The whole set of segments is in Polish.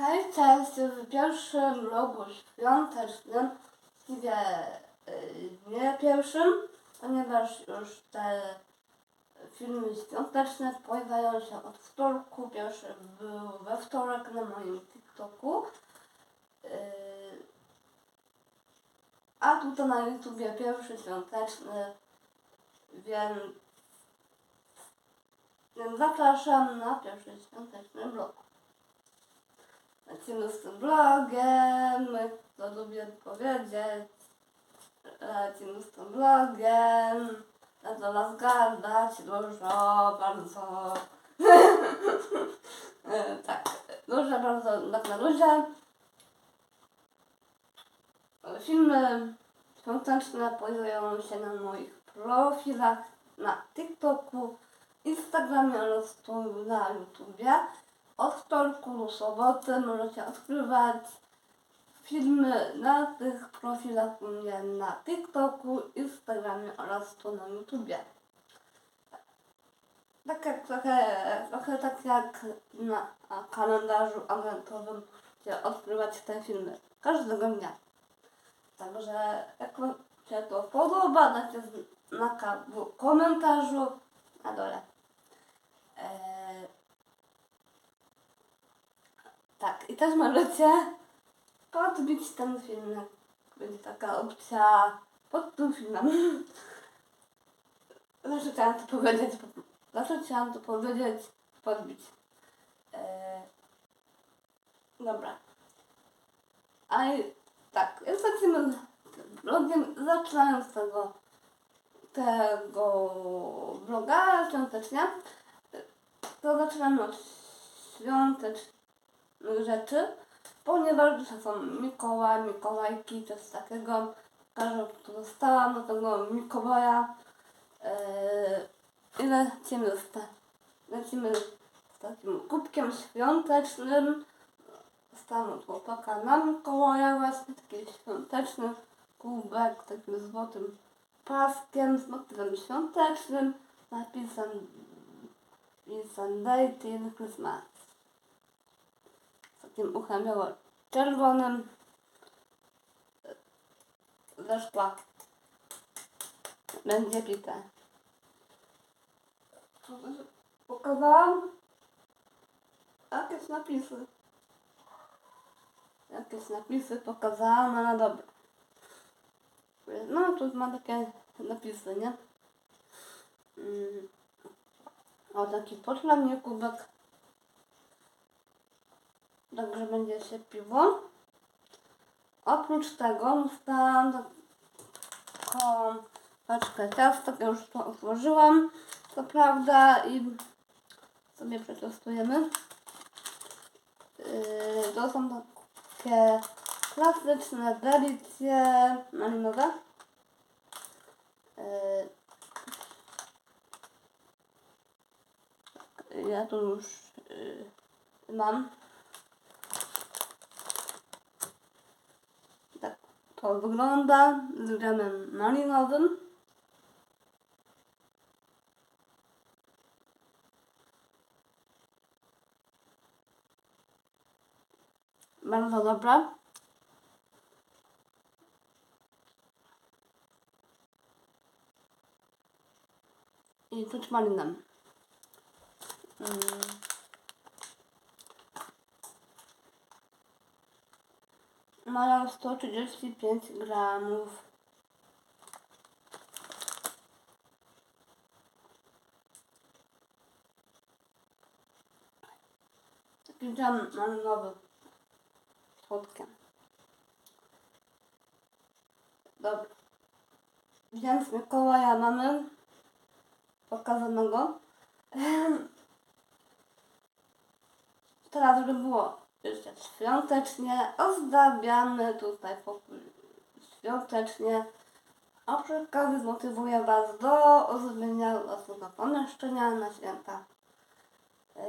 Okej, teraz w pierwszym vlogu świątecznym, właściwie y, nie pierwszym, ponieważ już te filmy świąteczne pojawiają się od wtorku. Pierwszy był we wtorek na moim TikToku. Y, A tutaj na YouTubie pierwszy świąteczny, więc, zapraszam na pierwszy świąteczny vlog. Lecimy z tym vlogiem, to lubię powiedzieć. Lecimy z tym vlogiem. Ja do was gadać dużo, bardzo. Tak, dużo, bardzo, tak na luzie. Filmy świąteczne pojawiają się na moich profilach na TikToku, Instagramie oraz tu na YouTubie. Od wtorku do soboty możecie odkrywać filmy na tych profilach u mnie na TikToku, Instagramie oraz tu na YouTubie. Tak jak trochę, trochę tak jak na kalendarzu agentowym, gdzie odkrywać te filmy każdego dnia. Także jak Wam się to podoba, dajcie znaka w komentarzu na dole. Eee, tak, i też możecie podbić ten film. Będzie taka opcja pod tym filmem. Znaczy chciałam to powiedzieć, znaczy chciałam to powiedzieć, podbić. Eee, dobra. A i tak, jak zacznijmy z vlogiem, zaczynając tego, tego vloga świątecznie, to zaczynamy od świątecznych rzeczy, ponieważ to są Mikołaj, Mikołajki, coś takiego. Każda, kto dostałam do tego Mikołaja yy, i lecimy z, ta, lecimy z takim kubkiem świątecznym. Dostałam od chłopaka na Mikołaja właśnie taki świąteczny kubek, takim złotym paskiem z motywem świątecznym, napisem Vincent Day Till Christmas. Takim uchem biało czerwonym ze szkła. Będzie pite. Pokazałam jakieś napisy. Jakieś napisy pokazałam, ale dobra. No, tu ma takie napisy, nie? Mm. O, taki poczlanie kubek. Także będzie się piwo. Oprócz tego dostałam taką paczkę ciastek. Ja już to otworzyłam, to prawda, i sobie przetestujemy. Yy, to są takie klasyczne delicje malinowe. Yy, ja tu już yy, mam. To wygląda dżemem malinowym. Bardzo dobra. I czuć malinem. Mm. Mają 135 gramów. Taki dżem malinowy. Słodkie. Dobra. Więc Mikołaja mamy pokazanego. Teraz, żeby było jeszcze świątecznie, ozdabiamy tutaj świątecznie. A przy okazji zmotywuję Was do ozdabiania własnego pomieszczenia na święta.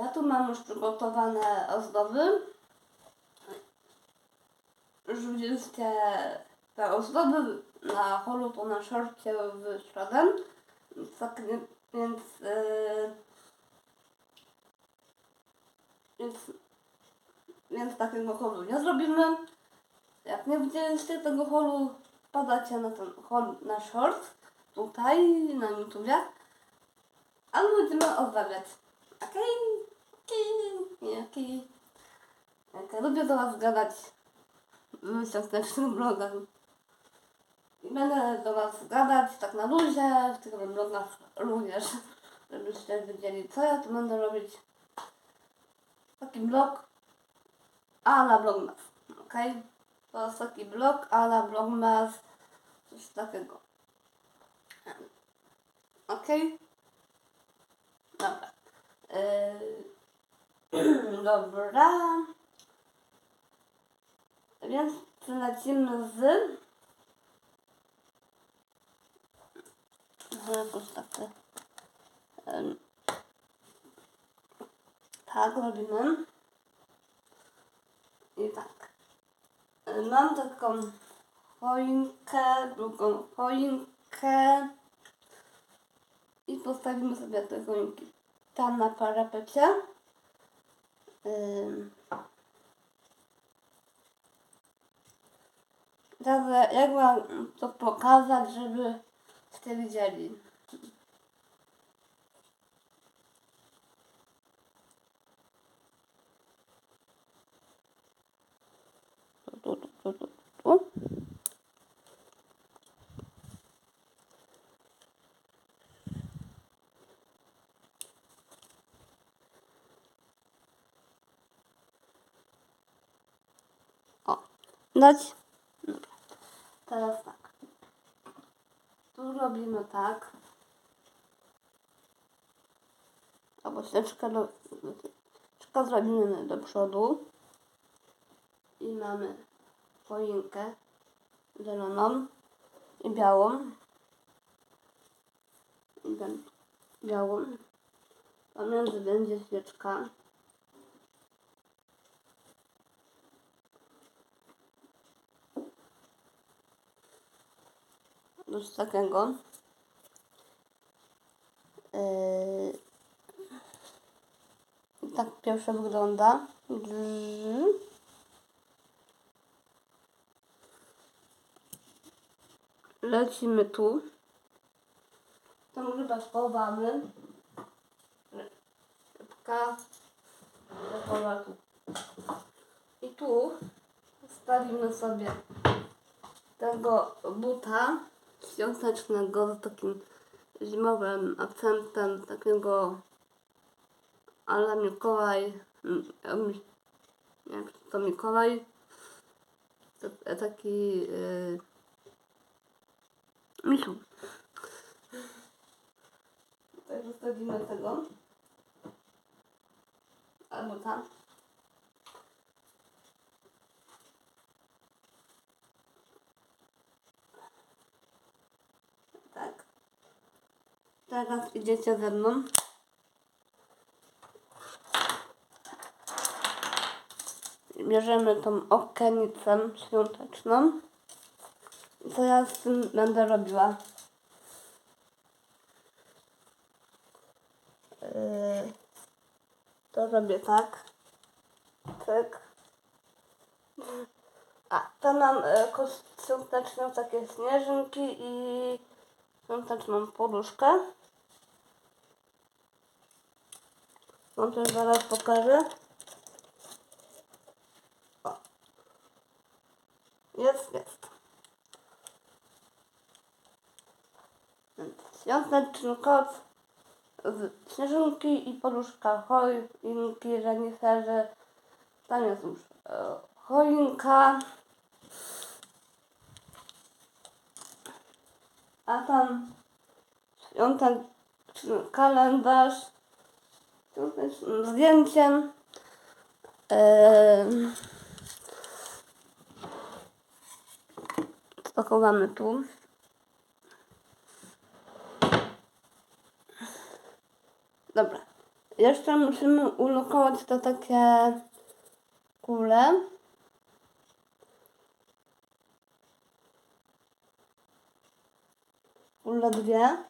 Ja tu mam już przygotowane ozdoby. Widzieliście te ozdoby na holu, to na szorcie w środę. Tak, więc, yy, więc więc takiego holu nie zrobimy. Jak nie widzieliście tego holu, wpadacie na ten hol na short, tutaj na YouTubie, ale będziemy odwawiać. Okej? Okej? Okej? Okay. Lubię do Was gadać w świątecznych vlogach. I będę do Was gadać tak na luzie, w tych vlogach również, żebyście wiedzieli co ja tu będę robić. Taki vlog a la vlogmas, ok? To jest taki vlog a la vlogmas, coś takiego. Ok? Dobra. Yy, dobra. Więc lecimy z jakoś takie em, tak robimy i tak mam taką choinkę drugą choinkę i postawimy sobie te choinki tam na parapecie. Teraz jak mam to pokazać, żeby ste widzieli? Tu, tu, tu. O, dać. Teraz tak. Tu robimy tak. Albo ścieżkę, do, ścieżkę zrobimy do przodu. I mamy choinkę zieloną i białą. I białą. Pomiędzy będzie świeczka. Coś takiego. Yy, tak pierwsze wygląda. Lecimy tu. Tam ryba schowamy. Rybka. Zachowa tu. I tu stawimy sobie tego buta świątecznego z takim zimowym akcentem takiego ala Mikołaj mm, czy to Mikołaj taki yy, misiu tak zostawimy tego albo tam Tak. Teraz idziecie ze mną. Bierzemy tą okienicę świąteczną. Co ja z tym będę robiła? Yy, to robię tak. Tak. A, to mam świąteczną, takie śnieżynki i świąteczną poduszkę. Wam też zaraz pokażę. O. Jest, jest. Więc Świąteczny koc z śnieżynki i poduszka choinki, reniferzy. Tam jest już e, choinka. A tam świąteczny kalendarz z zdjęciem. Eee, co tu? Jeszcze musimy ulokować to takie kule. Kule dwie.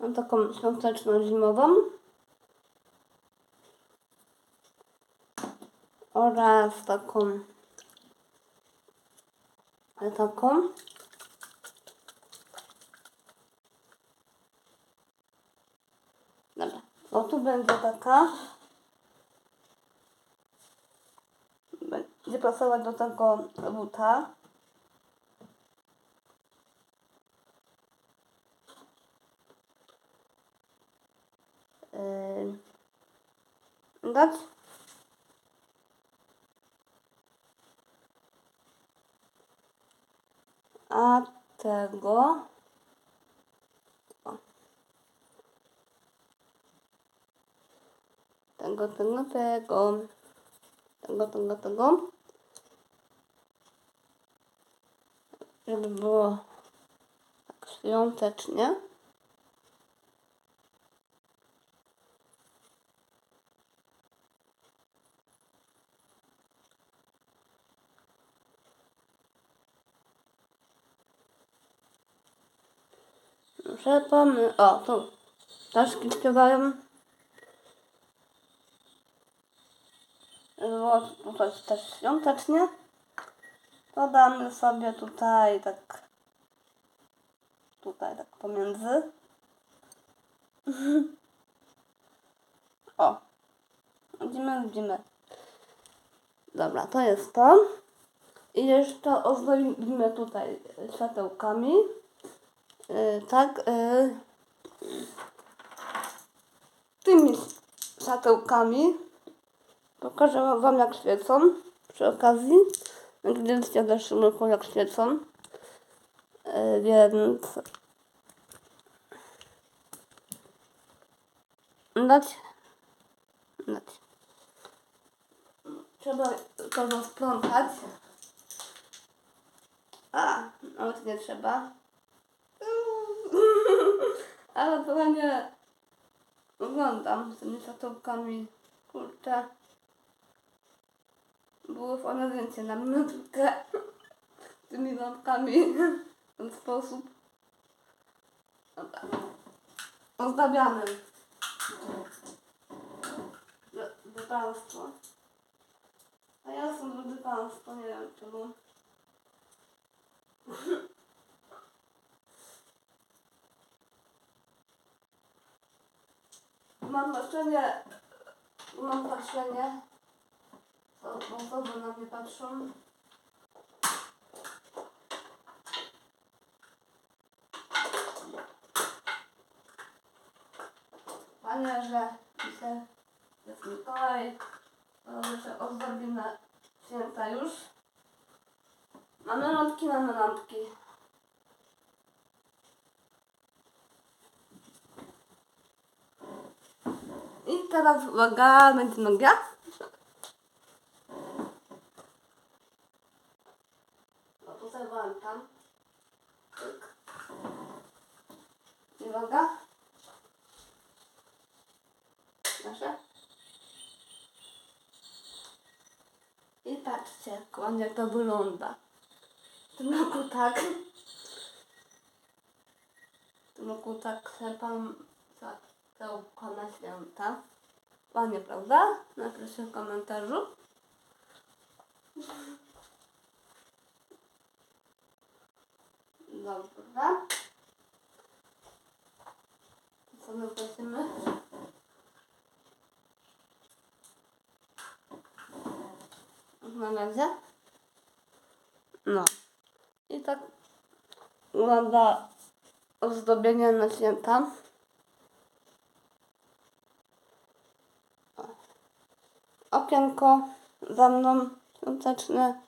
Mam taką świąteczną zimową. Oraz taką taką będzie taka. Będzie pasować do tego buta. Yy, dać. A tego tego, tego, tego. Tego, tego, tego. Żeby było tak świątecznie Rzepamy, o tu. Ptaszki śpiewają. Było tutaj też świątecznie. Dodamy sobie tutaj tak, tutaj tak pomiędzy. O, widzimy, widzimy. Dobra, to jest to. I jeszcze ozdobimy tutaj światełkami. Yy, tak, yy, tymi światełkami pokażę wam jak świecą przy okazji. Widzieliście w zeszłym roku jak świecą. Yy, więc dać, dać. Trzeba to rozplątać. A, nawet nie trzeba. Ale to nie oglądam z tymi światełkami. Kurczę. Były one zdjęcie na minutkę z tymi lampkami w ten sposób. Dobra. Ozdabiamy. Państwo. A ja drodzy Państwo, nie wiem czemu. Mam wrażenie, mam wrażenie, osoby na mnie patrzą. Panie, że dzisiaj jest Mikołaj, że ozdobimy święta już. Mamy lampki, mamy lampki. I teraz uwaga, będzie tutaj włączam. Tyk. Uwaga. Nasze. I patrzcie, jak ładnie to wygląda. W tym roku tak. W tym roku tak klepam światełko na święta. Ładnie, prawda? Napiszcie w komentarzu. Dobra. Co my prosimy? Na razie. No. I tak wygląda ozdobienie na święta. Okienko za mną, świąteczne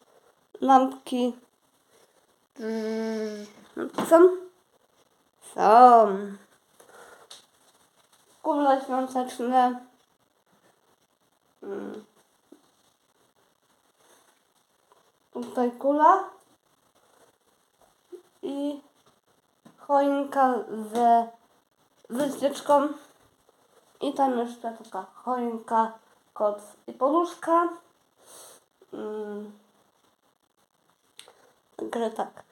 lampki. Mm, Są? Są. Kule świąteczne. Mm. Tutaj kula. I choinka ze wycieczką. I tam jeszcze taka choinka, koc i poduszka. Mm. Także tak.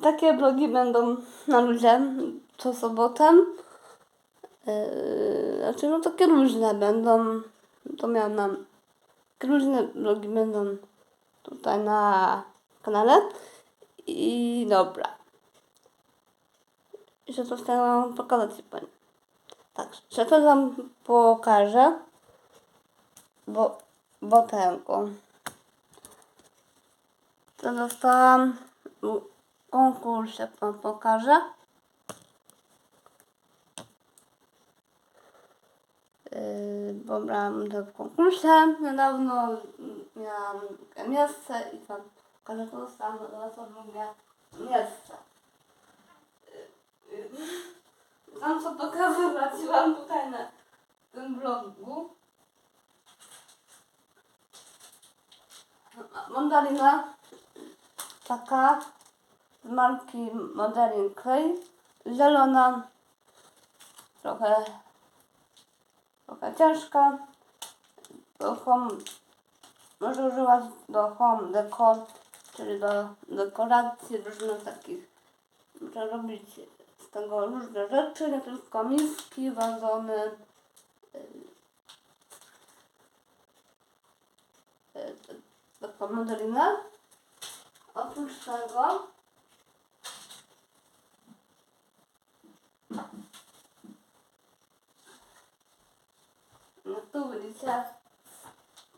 I takie vlogi będą na ludzie co sobotę. Yy, znaczy no takie różne będą. To miałam nam różne vlogi będą tutaj na kanale. I dobra. Jeszcze coś tam mam pokazać pani. Tak, że to wam pokażę. Bo, bo tego. To dostałam konkursie, wam pokażę. Yy, bo brałam to w konkursie niedawno, miałam miejsce i tam pokażę to do was drugie miejsce. Yy, co pokazywać wam tutaj na tym blogu. Mandarina taka marki Mandarin Clay, zielona, trochę trochę ciężka. Do home, może używać do home decor, czyli do dekoracji różnych takich. Można robić z tego różne rzeczy, nie tylko miski, wazony. yy, yy, Taką mandarinę. Oprócz tego tu widzicie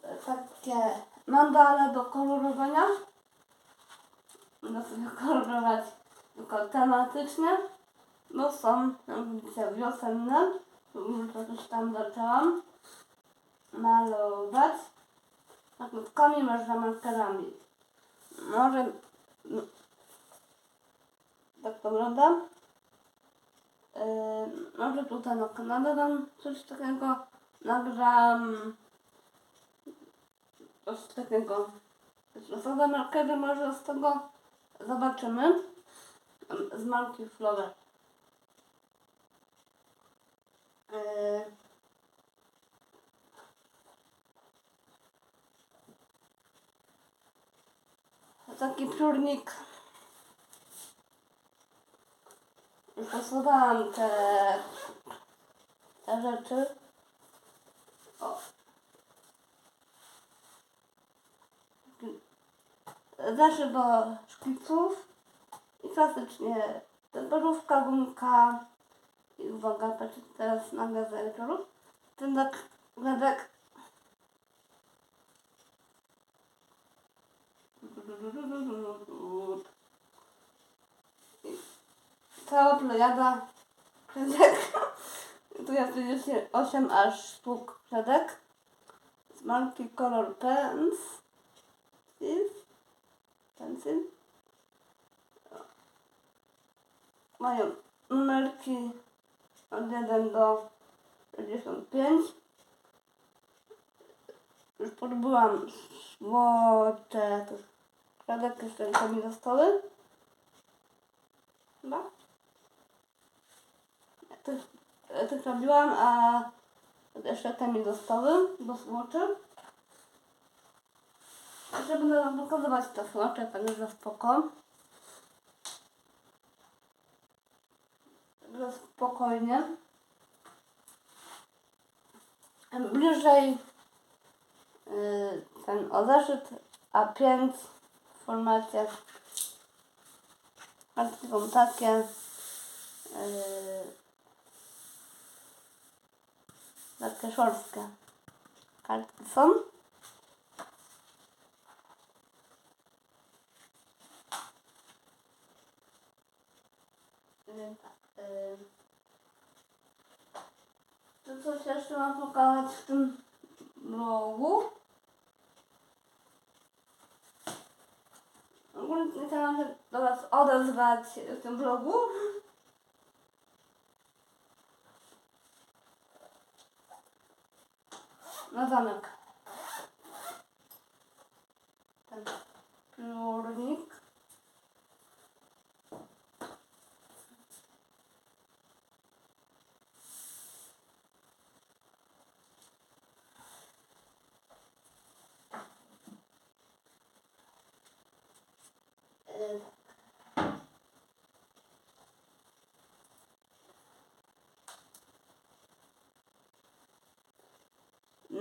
e, takie mandale do kolorowania. Można sobie kolorować tylko tematycznie, bo są, jak widzicie, wiosenne. Już to też tam zaczęłam malować. Nakładkami można markerami. Może no, tak to wygląda. Yy, może tutaj na kanale dam coś takiego nagram coś takiego. Zasada markery może z tego zobaczymy? Z marki Flower Yy, taki piórnik. Posłuchałam te, te rzeczy o. Do szkiców i klasycznie temperówka, gumka i uwaga, patrzcie teraz na wieczoru. Ten tak, gledek Cała plejada kredek. Tu jest 38 aż sztuk kredek z marki Color Pens. Pencil. Mają numerki od 1 do 65. Już podbyłam słocze kredek jeszcze mi zostały. Chyba. Tych, tych robiłam, a jeszcze te mi zostały do słoczy. Jeszcze będę wam pokazywać te słocze, także spoko. Także spokojnie. Bliżej yy, ten o zeszyt A5 w formacie są takie yy, takie szorstkie kartki są Yy, yy. To coś jeszcze mam pokazać w tym blogu. Ogólnie chciałam się do Was odezwać w tym blogu. Na zamek. Ten piórnik. Yy,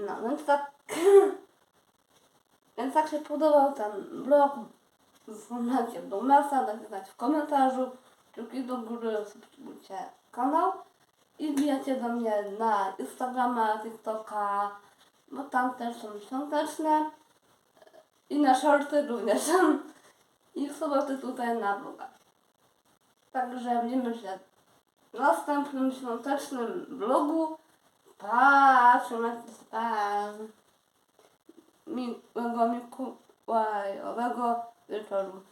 No, więc tak. Więc jak się podobał ten blog. W formacie Dumasa, dajcie znać w komentarzu, kciuki do góry, subskrybujcie kanał. I wbijacie do mnie na Instagrama, TikToka, bo tam też są świąteczne. I na shorty również. I w soboty tutaj na bloga. Także widzimy się w następnym świątecznym Ah, sono ah, mi vengo mi vengo vengo